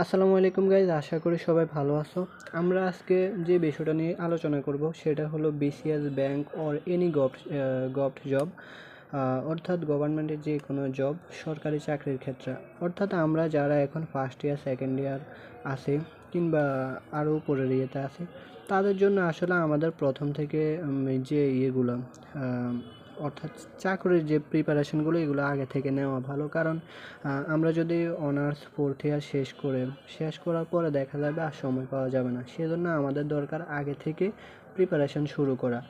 আসসালামু আলাইকুম গাইজ আশা করি সবাই ভালো আছো। আমরা আজকে যে বিষয়টা নিয়ে আলোচনা করব সেটা হলো BCS bank or any gov govt job অর্থাৎ গভর্নমেন্টের যে কোনো জব সরকারি চাকরির ক্ষেত্রে। অর্থাৎ আমরা যারা এখন ফার্স্ট ইয়ার সেকেন্ড ইয়ার আছি, কিংবা আরও উপরের ইয়েতে আছি, তাদের জন্য আসলে আমাদের প্রথম থেকে যে ইয়েগুলো অর্থাৎ চাকরির যে প্রিপারেশনগুলো এগুলো আগে থেকে নেওয়া ভালো। কারণ আমরা যদি অনার্স ফোর্থ ইয়ার শেষ করে, শেষ করার পরে দেখা যাবে আর সময় পাওয়া যাবে না। সেজন্য আমাদের দরকার আগে থেকে প্রিপারেশন শুরু করা।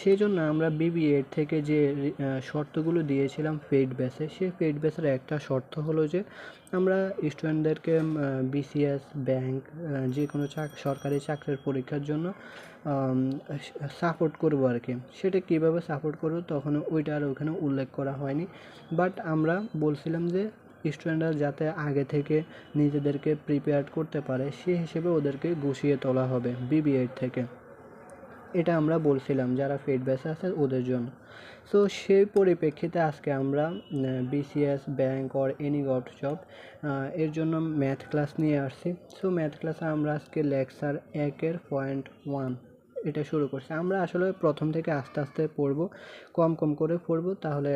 সেই জন্য আমরা বিবিএ থেকে যে শর্তগুলো দিয়েছিলাম পেইড বেসে সেই পেইড বেসের একটা শর্ত হলো যে, আমরা স্টুডেন্টদেরকে বিসিএস ব্যাংক যে কোনো চাক সরকারি চাকরির পরীক্ষার জন্য সাপোর্ট করব আর কি। সেটা কীভাবে সাপোর্ট করব তখন ওইটা আর ওখানে উল্লেখ করা হয়নি। বাট আমরা বলছিলাম যে স্টুডেন্টরা যাতে আগে থেকে নিজেদেরকে প্রিপেয়ার করতে পারে সেই হিসেবে ওদেরকে গুছিয়ে তোলা হবে বিবিএড থেকে। এটা আমরা বলছিলাম, যারা ফেড বেসে আছে ওদের জন্য। সো সেই পরিপ্রেক্ষিতে আজকে আমরা BCS bank or any govt job এর জন্য ম্যাথ ক্লাস নিয়ে আসছি। সো ম্যাথ ক্লাসে আমরা আজকে লেকচার একের পয়েন্ট ওয়ান এটা শুরু করছি। আমরা আসলে প্রথম থেকে আস্তে আস্তে পড়ব, কম কম করে পড়ব, তাহলে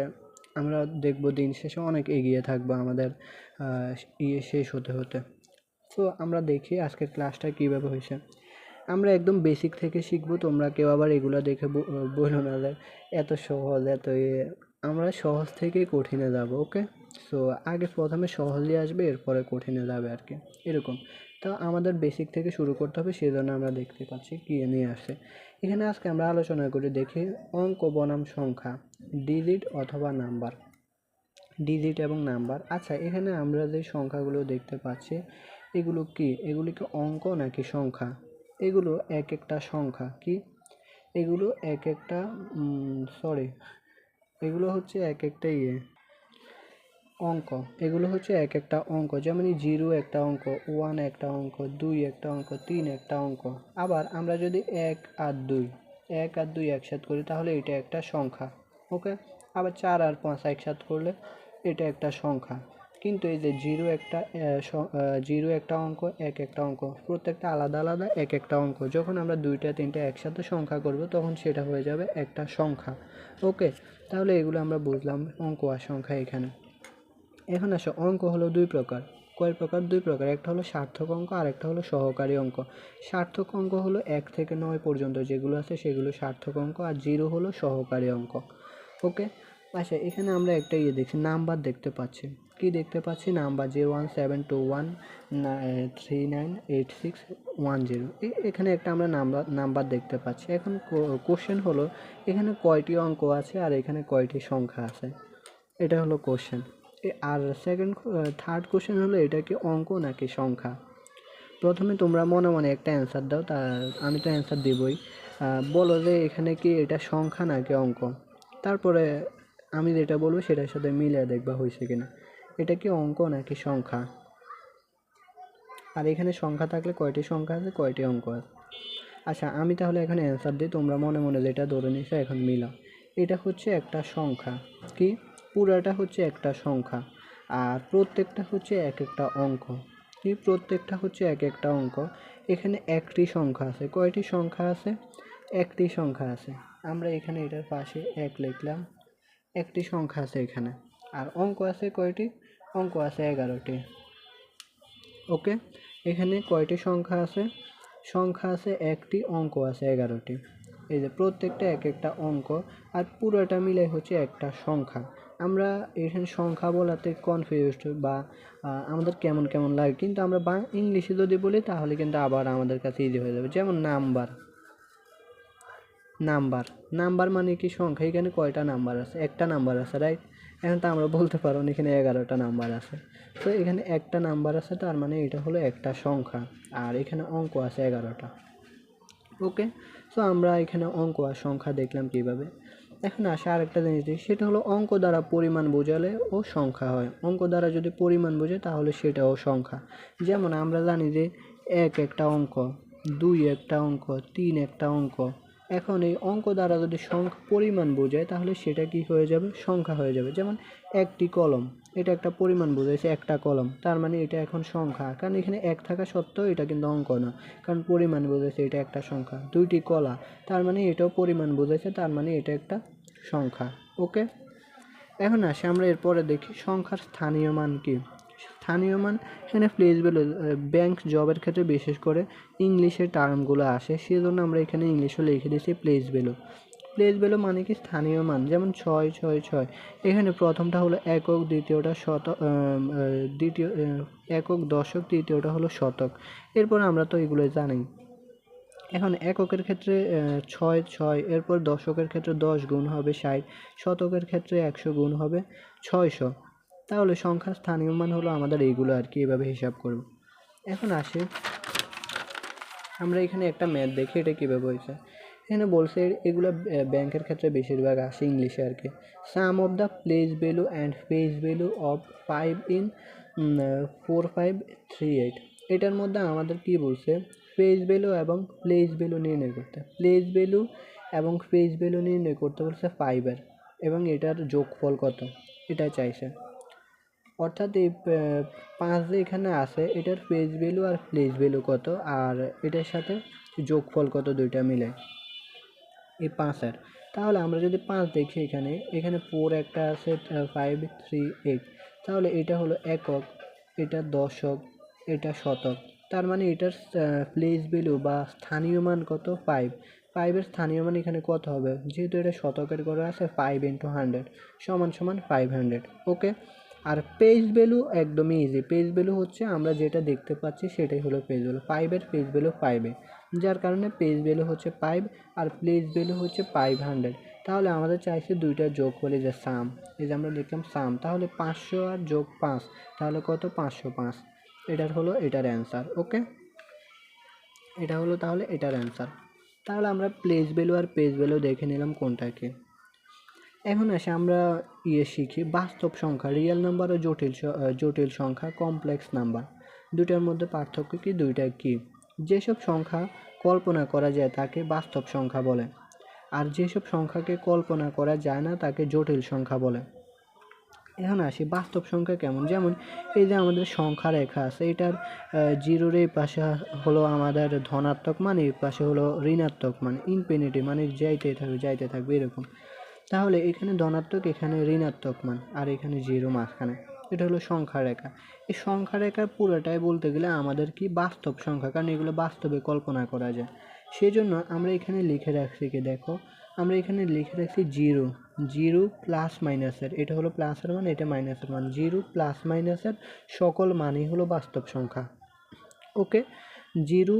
আমরা দেখব দিন শেষে অনেক এগিয়ে থাকব আমাদের ইয়ে শেষ হতে হতে। সো আমরা দেখি আজকের ক্লাসটা কীভাবে হয়েছে। আমরা একদম বেসিক থেকে শিখব, তোমরা কেউ আবার এগুলো দেখে বলো না যে এত সহজ, এত ইয়ে আমরা সহজ থেকেই কঠিনে যাব ওকে সো আগে প্রথমে সহজই আসবে, এরপরে কঠিনে যাবে আর কি, এরকম। তো আমাদের বেসিক থেকে শুরু করতে হবে সেই জন্য আমরা দেখতে পাচ্ছি, কি নিয়ে আসে। এখানে আজকে আমরা আলোচনা করে, দেখি, অঙ্ক বনাম সংখ্যা ডিজিট অথবা নাম্বার ডিজিট এবং নাম্বার আচ্ছা এখানে আমরা যে সংখ্যাগুলো দেখতে পাচ্ছি, এগুলো কি? এগুলি কি অঙ্ক নাকি সংখ্যা? এগুলো এক একটা সংখ্যা, কি? এগুলো এক একটা সরি এগুলো হচ্ছে এক একটা ইয়ে অঙ্ক। এগুলো হচ্ছে এক একটা অঙ্ক যেমন জিরো একটা অঙ্ক ওয়ান একটা অঙ্ক, দুই একটা অঙ্ক, তিন একটা অঙ্ক। আবার আমরা যদি এক আর দুই, এক আর দুই একসাথে করি, তাহলে এটা একটা সংখ্যা ওকে আবার চার আর পাঁচ একসাথে করলে এটা একটা সংখ্যা। কিন্তু এই যে জিরো একটা জিরো একটা অঙ্ক, এক একটা অঙ্ক, প্রত্যেকটা আলাদা আলাদা, এক একটা অঙ্ক, যখন আমরা দুইটা, তিনটা একসাথে সংখ্যা করব, তখন সেটা হয়ে যাবে একটা সংখ্যা। ওকে? তাহলে এগুলো আমরা বুঝলাম অঙ্ক আর সংখ্যা এখানে। এখন আসো, অঙ্ক হলো দুই প্রকার। কয় প্রকার? দুই প্রকার। একটা হলো সার্থক অঙ্ক আর একটা হলো সহকারী অঙ্ক। সার্থক অঙ্ক হলো এক থেকে নয় পর্যন্ত যেগুলো আছে সেগুলো সার্থক অঙ্ক, আর জিরো হলো সহকারী অঙ্ক। ওকে? আচ্ছা এখানে আমরা একটা ইয়ে দেখছি, নাম্বার দেখতে পাচ্ছি। কি দেখতে পাচ্ছি? Number zero one seven two one three nine eight six one zero. এখানে একটা আমরা নাম্বার নাম্বার দেখতে পাচ্ছি। এখন কোশ্চেন হলো, এখানে কয়টি অঙ্ক আছে আর এখানে কয়টি সংখ্যা আছে? এটা হলো কোশ্চেন আর সেকেন্ড থার্ড কোশ্চেন হলো, এটা কি অঙ্ক নাকি সংখ্যা? প্রথমে তোমরা মনে মনে একটা অ্যান্সার দাও, তা, আমি তো অ্যান্সার দেবই। বলো যে এখানে কি এটা সংখ্যা নাকি অঙ্ক? তারপরে আমি যেটা বলব সেটার সাথে মিলে দেখবা হয়েছে কিনা। এটা কি অঙ্ক নাকি সংখ্যা? আর এখানে সংখ্যা থাকলে কয়টি সংখ্যা আছে, কয়টি অঙ্ক আছে? আচ্ছা আমি তাহলে এখানে অ্যান্সার দিই, তোমরা মনে মনে যেটা ধরে নিছো এখন মিলাও। এটা হচ্ছে একটা সংখ্যা, কি? পুরাটা হচ্ছে একটা সংখ্যা, আর প্রত্যেকটা হচ্ছে এক একটা অঙ্ক, কি? প্রত্যেকটা হচ্ছে এক একটা অঙ্ক। এখানে একটি সংখ্যা আছে, কয়টি সংখ্যা আছে? একটি সংখ্যা আছে। আমরা এখানে এটার পাশে এক লিখলাম। একটি সংখ্যা আছে এখানে। আর অঙ্ক আছে কয়টি? অঙ্ক আছে এগারোটি। ওকে? এখানে কয়টি সংখ্যা আছে? সংখ্যা আছে একটি, অঙ্ক আছে এগারোটি। এই যে প্রত্যেকটা এক একটা অঙ্ক, আর পুরোটা মিলে হচ্ছে একটা সংখ্যা। আমরা এখানে সংখ্যা বলাতে কনফিউজড বা আমাদের কেমন কেমন লাগে, কিন্তু আমরা বা, ইংলিশে যদি বলি তাহলে কিন্তু আবার আমাদের কাছে ইজি হয়ে যাবে। যেমন নাম্বার। নাম্বার। নাম্বার মানে কি সংখ্যা? এখানে কয়টা নাম্বার আছে? একটা নাম্বার আছে রাইট এখন তো আমরা বলতে পারব এখানে এগারোটা নাম্বার আছে। তো এখানে একটা নাম্বার আছে, তার মানে এটা হলো একটা সংখ্যা। আর এখানে অঙ্ক আছে এগারোটা। ওকে? সো আমরা এখানে অঙ্ক আর সংখ্যা দেখলাম কীভাবে। এখন আসে আরেকটা জিনিস দেখি, সেটা হলো অঙ্ক দ্বারা পরিমাণ বোঝালে ও সংখ্যা হয়। অঙ্ক দ্বারা যদি পরিমাণ বোঝে, তাহলে সেটাও সংখ্যা। যেমন আমরা জানি যে এক একটা অঙ্ক, দুই একটা অঙ্ক, তিন একটা অঙ্ক এখন এই অঙ্ক দ্বারা যদি সংখ্যা পরিমাণ বোঝায়, তাহলে সেটা কি হয়ে যাবে? সংখ্যা হয়ে যাবে। যেমন একটি কলম, এটা একটা পরিমাণ বোঝাইছে একটা কলম। তার মানে এটা এখন সংখ্যা। কারণ এখানে এক থাকা সত্ত্বেও এটা কিন্তু অঙ্ক না। কারণ পরিমাণ বোঝাইছে এটা একটা সংখ্যা। দুইটি কলা, তার মানে এটাও পরিমাণ বোঝাইছে তার মানে এটা একটা সংখ্যা। ওকে? এখন আসি, আমরা এরপরে দেখি সংখ্যার স্থানীয় মান কি? স্থানীয় মান এখানে ভ্যালু ব্যাংক জবের ক্ষেত্রে বিশেষ করে ইংলিশের টার্মগুলো আসে, সেজন্য আমরা এখানে ইংলিশও লিখে দিয়েছি ভ্যালু প্লেস ভ্যালু মানে কি? স্থানীয় মান, যেমন ছয় ছয় ছয়। এখানে প্রথমটা হলো একক, দ্বিতীয়টা শত দ্বিতীয় একক, দশক, তৃতীয়টা হলো শতক। এরপর আমরা তো এগুলো জানি। এখন এককের ক্ষেত্রে ছয় ছয়, এরপর দশকের ক্ষেত্রে দশ গুণ হবে ষাট, শতকের ক্ষেত্রে একশো গুণ হবে ছয়শো। তাহলে সংখ্যার স্থানীয় মান হলো আমাদের এইগুলো আর কি, এভাবে হিসাব করব। এখন আসি। আমরা এখানে একটা ম্যাথ দেখি, এটা কীভাবে হয়েছে? এখানে বলছে এগুলো ব্যাংকের ক্ষেত্রে বেশিরভাগ আসে ইংলিশে আর কি। Sum of the place value and face value of five in four five three eight এটার মধ্যে আমাদের কি বলছে? ফেস ভ্যালু এবং প্লেস ভ্যালু নির্ণয় করতে। প্লেস ভ্যালু এবং ফেস ভ্যালু নির্ণয় করতে বলছে ফাইভের এবং এটার যোগফল কত? এটা চাইছে। অর্থাৎ এই পাঁচ যে এখানে আছে, এটার ফেস ভ্যালু আর প্লেস ভ্যালু কত? আর এটার সাথে যোগফল কত দুইটা মিলে? এই পাঁচের। তাহলে আমরা যদি পাঁচ দেখি এখানে এখানে ফোর একটা আছে ফাইভ থ্রি এইট তাহলে এটা হলো একক, এটা দশক, এটা শতক। তার মানে এটার প্লেস ভ্যালু বা স্থানীয় মান কত? ফাইভ ফাইভের স্থানীয় মান এখানে কত হবে? যেহেতু এটা শতকের করে আছে ফাইভ ইন্টু হান্ড্রেড সমান সমান ফাইভ হান্ড্রেড ওকে আর পেজ ভ্যালু একদমই ইজি পেজ ভ্যালু হচ্ছে আমরা যেটা দেখতে পাচ্ছি সেটাই হলো পেজ ভ্যালু ফাইভের পেজ ভ্যালু ফাইভে যার কারণে পেজ ভ্যালু হচ্ছে ফাইভ আর প্লেস ভ্যালু হচ্ছে ফাইভ হান্ড্রেড তাহলে আমাদের চাইছে দুইটা যোগ হলে যে সাম এই যে আমরা লিখলাম সাম তাহলে পাঁচশো আর যোগ পাঁচ, তাহলে কত? পাঁচশো পাঁচ। এটার হলো এটার অ্যান্সার ওকে এটা হলো তাহলে এটার অ্যান্সার তাহলে আমরা প্লেস ভ্যালু আর পেজ ভ্যালু দেখে নিলাম কোনটাকে। এখন আসে আমরা ইয়ে শিখি, বাস্তব সংখ্যা রিয়েল নাম্বার ও জটিল জটিল সংখ্যা কমপ্লেক্স নাম্বার দুটার মধ্যে পার্থক্য কি, দুইটা কি? যেসব সংখ্যা কল্পনা করা যায় তাকে বাস্তব সংখ্যা বলে, আর যেসব সংখ্যাকে কল্পনা করা যায় না তাকে জটিল সংখ্যা বলে। এখন আসি, বাস্তব সংখ্যা কেমন? যেমন এই যে আমাদের সংখ্যা রেখা আছে, এটার জিরোর এই পাশে হলো আমাদের ধনাত্মক মান, এই পাশে হলো ঋণাত্মক মান ইনফিনিটি মানে যাইতে থাকবে যাইতে থাকবে এরকম। তাহলে এখানে ধনাত্মক, এখানে ঋণাত্মক মান, আর এখানে জিরো মাঝখানে। এটা হলো সংখ্যা রেখা। এই সংখ্যা রেখার পুরোটাই বলতে গেলে আমাদের কি বাস্তব সংখ্যা, কারণ এগুলো বাস্তবে কল্পনা করা যায়। সেই জন্য আমরা এখানে লিখে রাখছি কি, দেখো, আমরা এখানে লিখে রাখছি জিরো। জিরো প্লাস মাইনাসের এটা হলো প্লাসের মান, এটা মাইনাসের মান। জিরো প্লাস মাইনাসের সকল মানই হলো বাস্তব সংখ্যা। ওকে? জিরো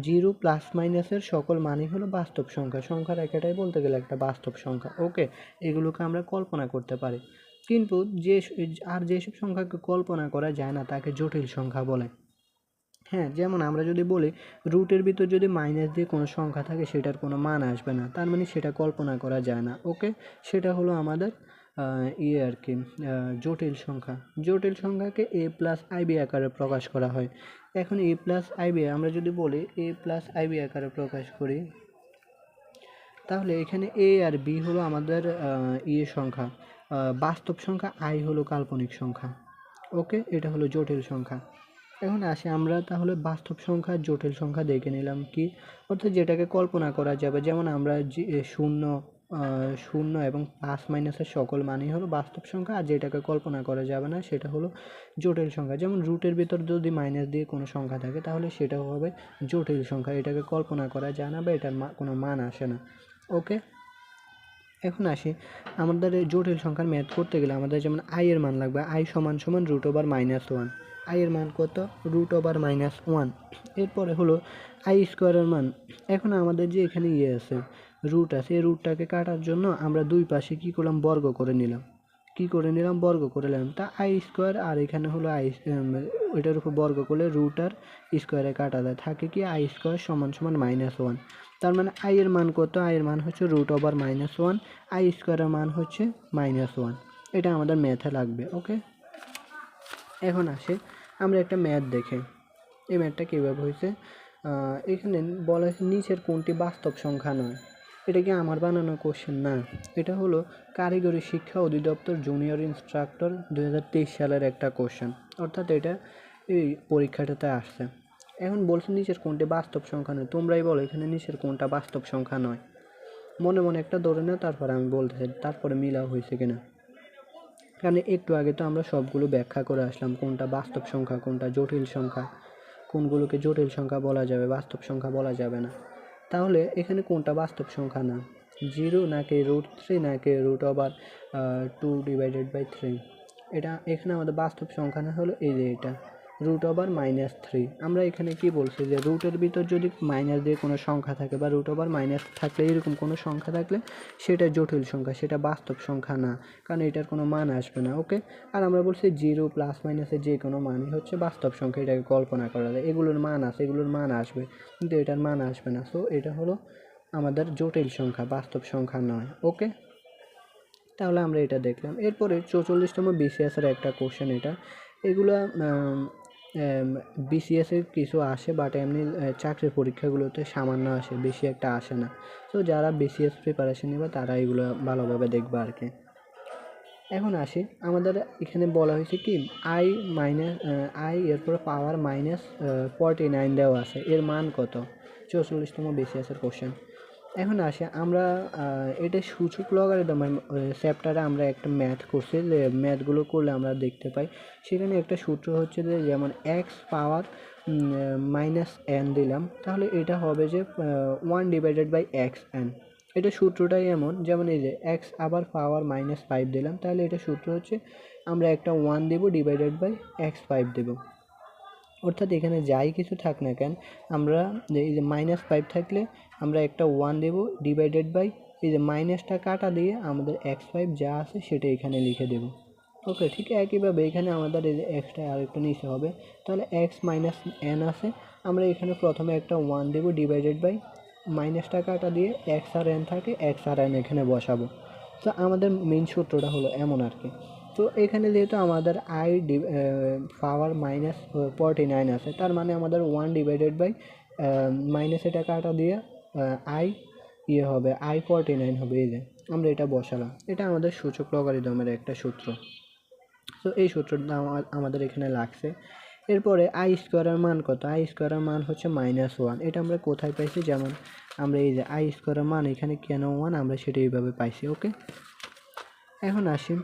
জিরো প্লাস মাইনাসের সকল মানই হলো বাস্তব সংখ্যা। সংখ্যার একাটাই বলতে গেলে একটা বাস্তব সংখ্যা। ওকে, এগুলোকে আমরা কল্পনা করতে পারি। কিন্তু যে আর যেসব সংখ্যাকে কল্পনা করা যায় না, তাকে জটিল সংখ্যা বলে। হ্যাঁ যেমন আমরা যদি বলি, রুটের ভিতর যদি মাইনাস দিয়ে কোনো সংখ্যা থাকে, সেটার কোনো মান আসবে না। তার মানে সেটা কল্পনা করা যায় না। ওকে, সেটা হলো আমাদের ইয়ে আর কি জটিল সংখ্যা। জটিল সংখ্যাকে এ প্লাস আইবি আকারে প্রকাশ করা হয়। এখন এ প্লাস আইবি আমরা যদি বলি এ প্লাস আইবি আকারে প্রকাশ করি, তাহলে এখানে এ আর বি হলো আমাদের ইয়ে সংখ্যা। বাস্তব সংখ্যা আই হলো কাল্পনিক সংখ্যা। ওকে, এটা হলো জটিল সংখ্যা। এখন আসি আমরা তাহলে বাস্তব সংখ্যা জটিল সংখ্যা দেখে নিলাম কি? অর্থাৎ যেটাকে কল্পনা করা যাবে, যেমন আমরা শূন্য শূন্য এবং প্লাস মাইনাসের সকল মানই হলো বাস্তব সংখ্যা, আর যেটাকে কল্পনা করা যাবে না সেটা হলো জটিল সংখ্যা। যেমন রুটের ভিতর যদি মাইনাস দিয়ে কোনো সংখ্যা থাকে, তাহলে সেটা হবে জটিল সংখ্যা। এটাকে কল্পনা করা যায় না বা এটার কোনো মান আসে না। ওকে এখন আসি। আমাদের এই জটিল সংখ্যার ম্যাথ করতে গেলে আমাদের যেমন আই এর মান লাগবে আই সমান সমান root over minus one I এর মান কত? রুট ওভার মাইনাস ওয়ান এরপরে হলো আই স্কোয়ারের মান। এখন আমাদের যে এখানে ইয়ে আছে রুট আছে, এই রুটটাকে কাটার জন্য আমরা দুই পাশে কি করলাম? বর্গ করে নিলাম। কি করে নিলাম? বর্গ করে নিলাম। তা আই স্কোয়ার আর এখানে হলো আই ওইটার উপর বর্গ করলে রুট আর স্কোয়ারে কাটা যায়। থাকে কি? আই স্কোয়ার সমান সমান মাইনাস ওয়ান তার মানে আই এর মান কত? আই এর মান হচ্ছে root over minus one I স্কোয়ারের মান হচ্ছে মাইনাস ওয়ান এটা আমাদের ম্যাথে লাগবে ওকে এখন আসে, আমরা একটা ম্যাথ দেখে। এই ম্যাথটা কীভাবে হয়েছে? এখানে বলা হয়েছে নিচের কোনটি বাস্তব সংখ্যা নয়। এটা কি আমার বানানো কোশ্চেন না। এটা হলো কারিগরি শিক্ষা অধিদপ্তর জুনিয়র ইনস্ট্রাক্টর দু হাজার তেইশ সালের একটা কোশ্চেন অর্থাৎ এটা এই পরীক্ষাটাতে আসছে। এখন বলছে নিচের কোনটি বাস্তব সংখ্যা নয়? তোমরাই বলো, এখানে নিচের কোনটা বাস্তব সংখ্যা নয়? মনে মনে একটা ধরে নাও, তারপরে আমি বলতেছি, তারপরে মিলা হয়েছে কিনা। কারণ একটু আগে তো আমরা সবগুলো ব্যাখ্যা করে আসলাম, কোনটা বাস্তব সংখ্যা, কোনটা জটিল সংখ্যা। কোনগুলোকে জটিল সংখ্যা বলা যাবে, বাস্তব সংখ্যা বলা যাবে না। তাহলে এখানে কোনটা বাস্তব সংখ্যা না? জিরো নাকি রুট থ্রি নাকি root over two divided by three এটা এখানে আমাদের বাস্তব সংখ্যা না হলো এই যে এটা। রুট ওভার মাইনাস থ্রি আমরা এখানে কি বলছি যে রুটের ভিতর যদি মাইনাস দিয়ে কোনো সংখ্যা থাকে বা রুট ওভার মাইনাস থাকলে, এরকম কোনো সংখ্যা থাকলে সেটা জটিল সংখ্যা, সেটা বাস্তব সংখ্যা না, কারণ এটার কোনো মান আসবে না ওকে আর আমরা বলছি জিরো প্লাস মাইনাসের যে কোনো মানই হচ্ছে বাস্তব সংখ্যা, এটাকে কল্পনা করা যায়। এগুলোর মান আছে, এগুলোর মান আসবে, কিন্তু এটার মান আসবে না। সো এটা হলো আমাদের জটিল সংখ্যা, বাস্তব সংখ্যা নয় ওকে তাহলে আমরা এটা দেখলাম। এরপরে চৌচল্লিশতম বিসিএসের একটা কোশ্চেন এটা। এগুলো বিসিএসের কিছু আসে বাট এমনি চাকরির পরীক্ষাগুলোতে সামান্য আসে, বেশি একটা আসে না। তো যারা বিসিএস প্রিপারেশন নেবে, তারা এগুলো ভালোভাবে দেখবে আর কি। এখন আসি। আমাদের এখানে বলা হয়েছে কি আই মাইনাস আই এরপরে পাওয়ার মাইনাস ফর্টি নাইন দেওয়া আছে। এর মান কত? চৌচল্লিশতম বিসিএসের কোশ্চেন এখন আসি, আমরা এটা সূচক লগারিদমের চ্যাপ্টারে আমরা একটা ম্যাথ করছি, যে ম্যাথগুলো করলে আমরা দেখতে পাই। সেখানে একটা সূত্র হচ্ছে যে, যেমন এক্স পাওয়ার মাইনাস এন দিলাম, তাহলে এটা হবে যে one divided by X N এটা সূত্রটাই এমন, যেমন এই যে এক্স আবার পাওয়ার মাইনাস ফাইভ দিলাম, তাহলে এটা সূত্র হচ্ছে, আমরা একটা ওয়ান দেবো ডিভাইডেড বাই এক্স ফাইভ দেবো। অর্থাৎ এখানে যাই কিছু থাক না কেন, আমরা এই যে মাইনাস ফাইভ থাকলে আমরা একটা ওয়ান দেবো ডিভাইডেড বাই এই যে মাইনাসটা কাটা দিয়ে আমাদের এক্স ফাইভ যা আছে সেটা এখানে লিখে দেবো। ওকে ঠিক একইভাবে এখানে আমাদের এই যে এক্সটা আর একটু নিচে হবে। তাহলে এক্স মাইনাস এন আছে। আমরা এখানে প্রথমে একটা ওয়ান দেবো ডিভাইডেড বাই মাইনাসটা কাটা দিয়ে এক্স আর এন থাকে এক্স আর এন এখানে বসাবো। তো আমাদের মেন সূত্রটা হলো এমন আর কি। তো এখানে যেহেতু আমাদের I power minus forty nine আছে, তার মানে আমাদের ওয়ান ডিভাইডেড বাই মাইনাস এটা কাটা দিয়ে আই ইয়ে হবে আই ফর্টি নাইন হবে, এই যে আমরা এটা বসালাম। এটা আমাদের সূচক লগারিদমের একটা সূত্র। তো এই সূত্রটা আমাদের এখানে লাগছে। এরপরে আই স্কোয়ারের মান কত? আই স্কোয়ারের মান হচ্ছে মাইনাস ওয়ান এটা আমরা কোথায় পাইছি? যেমন আমরা এই যে আই স্কোয়ারের মান এখানে কেন ওয়ান আমরা সেটা এইভাবে পাইছি ওকে এখন আসি।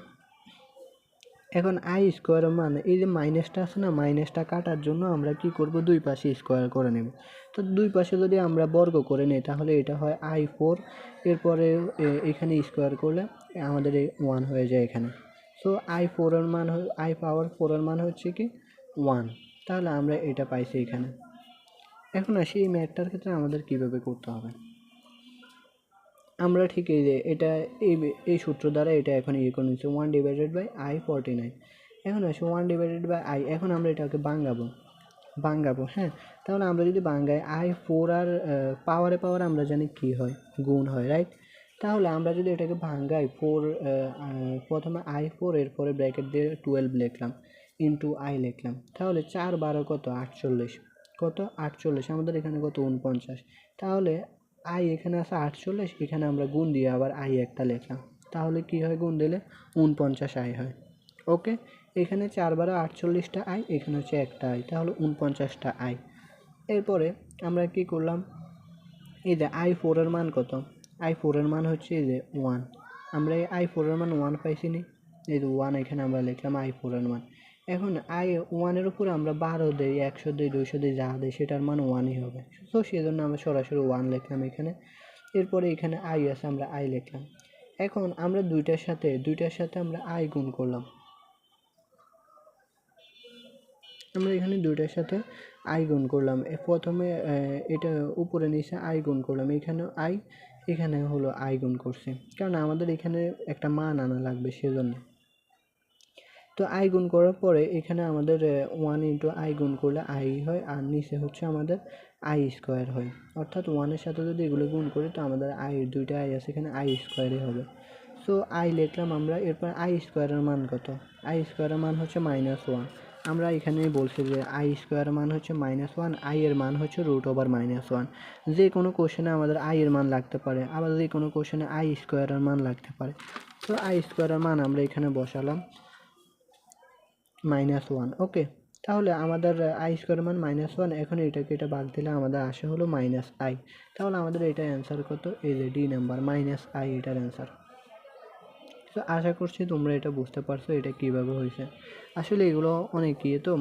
এখন আই স্কোয়ার মান এই যে মাইনাসটা আছে না মাইনাসটা কাটার জন্য আমরা কি করব? দুই পাশে স্কোয়ার করে নেব। তো দুই পাশে যদি আমরা বর্গ করে নিই, তাহলে এটা হয় আই ফোর এরপরে এখানে স্কোয়ার করলে আমাদের এই ওয়ান হয়ে যায় এখানে। সো আই ফোরের মান আই পাওয়ার ফোরের মান হচ্ছে কি? ওয়ান তাহলে আমরা এটা পাইছি এখানে। এখন আসি এই ম্যাথটার ক্ষেত্রে আমাদের কীভাবে করতে হবে? আমরা ঠিক এই যে এটা এই এই সূত্র দ্বারা এটা এখন ইয়ে করে নিচ্ছি one divided by I forty nine এখন আসি ওয়ান ডিভাইডেড বাই আই এখন আমরা এটাকে বাঙ্গাবো। বাঙ্গাবো হ্যাঁ? তাহলে আমরা যদি বাঙ্গাই আই ফোর আর পাওয়ারে পাওয়ার আমরা জানি কী হয়? গুণ হয় রাইট তাহলে আমরা যদি এটাকে ভাঙ্গাই ফোর প্রথমে আই ফোর এরপরে ব্র্যাকেট দিয়ে টুয়েলভ লিখলাম ইন্টু আই লিখলাম। তাহলে চার বারো কত? আটচল্লিশ। কত? আটচল্লিশ। আমাদের এখানে কত? উনপঞ্চাশ তাহলে আই এখানে আছে আটচল্লিশ, এখানে আমরা গুণ দিয়ে আবার আই একটা লিখলাম। তাহলে কি হয় গুণ দিলে? উনপঞ্চাশ আই হয়। ওকে? এখানে চার বারো আটচল্লিশটা আই, এখানে হচ্ছে একটা আই। তাহলে উনপঞ্চাশটা আই। এরপরে আমরা কি করলাম? এই যে আই ফোরের মান কত? আই ফোরের মান হচ্ছে এই যে ওয়ান আমরা এই আই ফোরের মান ওয়ান পাইছি নি। এই যে ওয়ান এখানে আমরা লিখলাম আই ফোরের মান। এখন আই ওয়ানের উপর আমরা বারো দিই, একশো দিই, দুইশো দিই, যা দিই, সেটার মান ওয়ানই হবে। তো সেই জন্য আমরা সরাসরি ওয়ান লিখলাম এখানে। এরপরে এখানে আই আছে, আমরা আই লিখলাম। এখন আমরা দুইটার সাথে দুইটার সাথে আমরা আই গুণ করলাম। আমরা এখানে দুইটার সাথে আই গুণ করলাম। প্রথমে এটা উপরে নিচে আই গুণ করলাম। এখানেও আই এখানে হলো আই গুণ করছে। কারণ আমাদের এখানে একটা মান আনা লাগবে, সেজন্য। তো আই গুণ করার পরে এখানে আমাদের ওয়ান ইন্টু আই গুণ করলে আই হয় আর নিচে হচ্ছে আমাদের আই স্কোয়ার হয়। অর্থাৎ ওয়ানের সাথে যদি এগুলো গুণ করি তো আমাদের আই দুইটা আই আছে, এখানে আই স্কোয়ারই হবে। সো আই লিখলাম আমরা, এরপর আই স্কোয়ারের মান কত? আই স্কোয়ারের মান হচ্ছে মাইনাস ওয়ান আমরা এখানেই বলছি যে আই স্কোয়ার মান হচ্ছে মাইনাস ওয়ান আই এর মান হচ্ছে রুট ওভার মাইনাস ওয়ান যে কোনো কোশ্চেনে আমাদের আই এর মান লাগতে পারে, আবার যে কোনো কোশ্চেনে আই স্কোয়ারের মান লাগতে পারে। তো আই স্কোয়ারের মান আমরা এখানে বসালাম। মাইনাস ওয়ান ওকে তাহলে আমাদের আই স্কোয়ার মান মাইনাস ওয়ান এখন এটাকে এটা বাদ দিলে আমাদের আসে হলো মাইনাস আই তাহলে আমাদের এটা অ্যান্সার কত? এই যে ডি নাম্বার মাইনাস আই এটার অ্যান্সার তো আশা করছি তোমরা এটা বুঝতে পারছ, এটা কীভাবে হয়েছে। আসলে এগুলো অনেক ইয়ে তো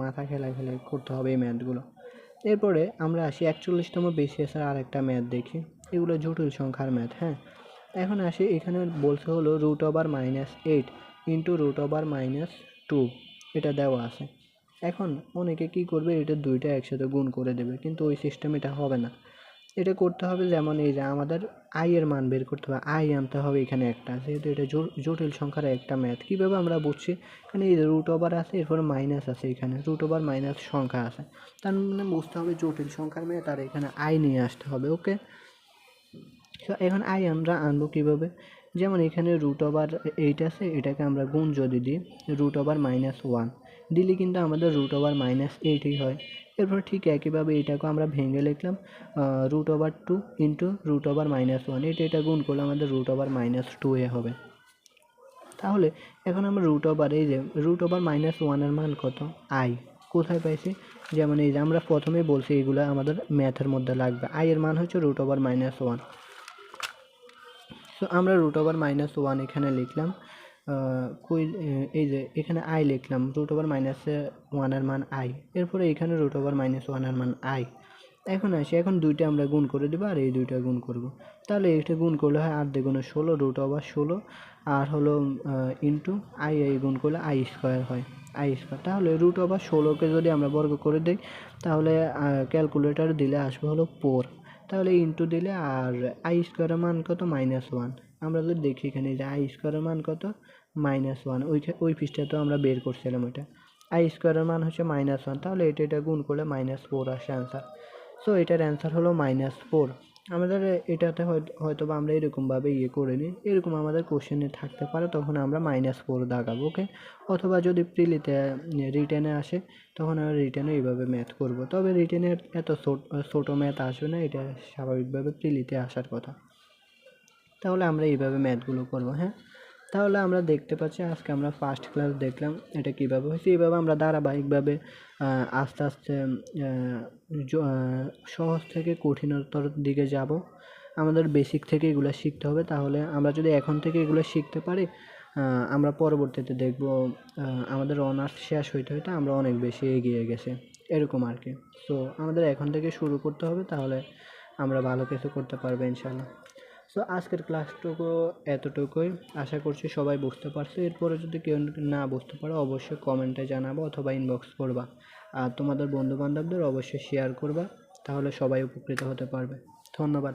মাথা খেলা খেলা করতে হবে এই ম্যাথগুলো এরপরে আমরা আসি একচল্লিশতম বিসিএসের আর একটা ম্যাথ দেখি। এগুলো জটিল সংখ্যার ম্যাথ হ্যাঁ? এখন আসি, এখানে বলছে হলো root over minus eight into root over minus two এটা দেওয়া আছে। এখন অনেকে কী করবে, এটা দুইটা একসাথে গুণ করে দেবে, কিন্তু ওই সিস্টেম এটা হবে না। এটা করতে হবে যেমন এই যে আমাদের আই এর মান বের করতে হবে আই আনতে হবে এখানে একটা, যেহেতু এটা জটিল সংখ্যার একটা ম্যাথ কীভাবে আমরা বুঝছি? এখানে এই যে রুট ওভার আছে, এরপরে মাইনাস আছে এখানে রুট ওভার মাইনাস সংখ্যা আছে। তার মানে বুঝতে হবে জটিল সংখ্যার ম্যাথ আর এখানে আই নিয়ে আসতে হবে ওকে তো এখন আই আমরা আনব কীভাবে? যেমন এখানে রুট ওভার এইট আছে, এটাকে আমরা গুণ যদি দিই রুট ওভার মাইনাস ওয়ান দিলে কিন্তু আমাদের রুট ওভার মাইনাস এইটই হয়। এরপর ঠিক একইভাবে এটাকে আমরা ভেঙে লিখলাম root over two into root over minus one এটা এটা গুণ করলে আমাদের রুট ওভার মাইনাস টু এ হবে। তাহলে এখন আমরা রুট ওভার এই যে রুট ওভার মাইনাস ওয়ানের মান কত? আই কোথায় পাইছি? যেমন এই যে আমরা প্রথমে বলছি এগুলো আমাদের ম্যাথের মধ্যে লাগবে। আই এর মান হচ্ছে রুট ওভার মাইনাস ওয়ান তো আমরা রুট ওভার মাইনাস ওয়ান এখানে লিখলাম আহ, কই আহ, এই যে এখানে আই লিখলাম রুট ওভার মাইনাস ওয়ানের মান আই এরপরে এখানে রুট ওভার মাইনাস ওয়ানের মান আই এখন আসি এখন দুইটা আমরা গুণ করে দেবো আর এই দুইটা গুণ করব। তাহলে এইটা গুণ করলে হয় আর দ্বিগুণে ষোলো রুট ওভার ষোলো আর হলো ইন্টু আই আই গুণ করলে আই স্কোয়ার হয় আই স্কোয়ার তাহলে রুট ওভার ষোলোকে যদি আমরা বর্গ করে দিই তাহলে ক্যালকুলেটর দিলে আসবে হলো ফোর তাহলে ইন্টু দিলে আর আই স্কোয়ারের মান কত? মাইনাস ওয়ান আমরা যদি দেখি এখানে যে আই স্কোয়ারের মান কত? মাইনাস ওয়ান ওই ওই পৃষ্ঠা তো আমরা বের করছিলাম ওইটা। আই স্কোয়ারের মান হচ্ছে মাইনাস ওয়ান তাহলে এটা এটা গুণ করলে মাইনাস ফোর আসে অ্যান্সার সো এটার অ্যান্সার হলো মাইনাস ফোর আমাদের এটাতে হয়তো বা আমরা এরকমভাবে ইয়ে করে নিই। এরকম আমাদের কোশ্চেনে থাকতে পারে, তখন আমরা মাইনাস ফোর দাগাবো ওকে অথবা যদি প্রিলিতে রিটেনে আসে, তখন আমরা রিটেনে এইভাবে ম্যাথ করব। তবে রিটেনের এত ছোটো ম্যাথ আসবে না, এটা স্বাভাবিকভাবে প্রিলিতে আসার কথা। তাহলে আমরা এইভাবে ম্যাথগুলো করব হ্যাঁ? তাহলে আমরা দেখতে পাচ্ছি, আজকে আমরা ফার্স্ট ক্লাস দেখলাম এটা কীভাবে হয়েছে। এইভাবে আমরা ধারাবাহিকভাবে আস্তে আস্তে সহজ থেকে কঠিনতর দিকে যাব। আমাদের বেসিক থেকে এগুলো শিখতে হবে। তাহলে আমরা যদি এখন থেকে এগুলো শিখতে পারি আমরা পরবর্তীতে দেখব আমাদের অনার্স শেষ হইতে হইতে আমরা অনেক বেশি এগিয়ে গেছে। এরকম আর কি। সো আমাদের এখন থেকে শুরু করতে হবে। তাহলে আমরা ভালো কিছু করতে পারব ইনশাল্লাহ সো আজকের ক্লাসটুকু এতটুকুই। আশা করছি সবাই বুঝতে পারছ। এরপরে যদি কেউ না বুঝতে পারো, অবশ্যই কমেন্টে জানাব অথবা ইনবক্স করবা। আর তোমাদের বন্ধুবান্ধবদের অবশ্যই শেয়ার করবা, তাহলে সবাই উপকৃত হতে পারবে। ধন্যবাদ।